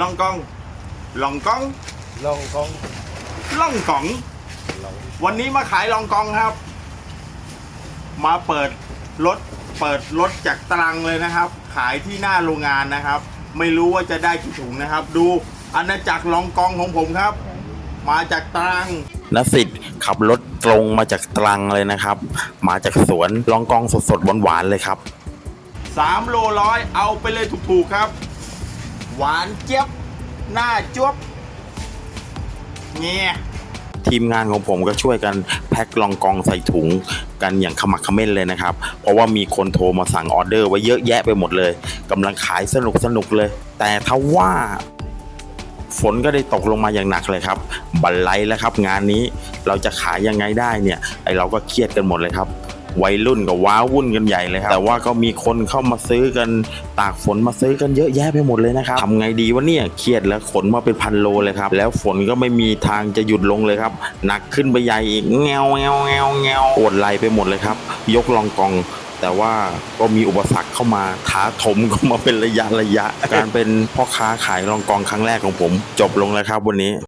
ลองกองลองกองลองกองล่องกอง ลองวันนี้มาขายลองกองครับ มาเปิดรถเปิดรถจากตรังเลยนะครับ ขายที่หน้าโรงงานนะครับ ไม่รู้ว่าจะได้กี่ถุงนะครับ ดูอาณาจักรลองกองของผมครับ มาจากตรัง นสิทธิ์ขับรถตรงมาจากตรังเลยนะครับ มาจากสวนลองกองสดๆหวานๆเลยครับ 3 โลร้อยเอาไปเลยถูกๆครับ หวานเจี๊ยบหน้าจวบเงี้ยทีมงานของผมก็ช่วยกันแพ็คลองกองใส่ถุงกันอย่างขมักขม้นเลยนะครับ เพราะว่ามีคนโทรมาสั่งออเดอร์ไว้เยอะแยะไปหมดเลยกำลังขายสนุกสนุกเลย แต่ถ้าว่า ฝนก็ได้ตกลงมาอย่างหนักเลยครับ บันไลแล้วครับ งานนี้เราจะขายยังไงได้เนี่ยไอเราก็เครียดกันหมดเลยครับ วัยรุ่นก็ว้าวุ่นกันใหญ่เลยครับแต่ว่าก็มีคนเข้ามาซื้อกันตากฝนมาซื้อกันเยอะแยะไปหมดเลยนะครับทำไงดีวะเนี่ยเครียดแล้วขนมาเป็นพันโลเลยครับ แล้วฝนก็ไม่มีทางจะหยุดลงเลยครับหนักขึ้นไปใหญ่อีกแงวแงวแงวแงวปวดไหลไปหมดเลยครับ ยกลองกองแต่ว่าก็มีอุปสรรคเข้ามาท้าถมเข้ามาเป็นระยะระยะ การเป็นพ่อค้าขายรองกองครั้งแรกของผม จบลงแล้วครับวันนี้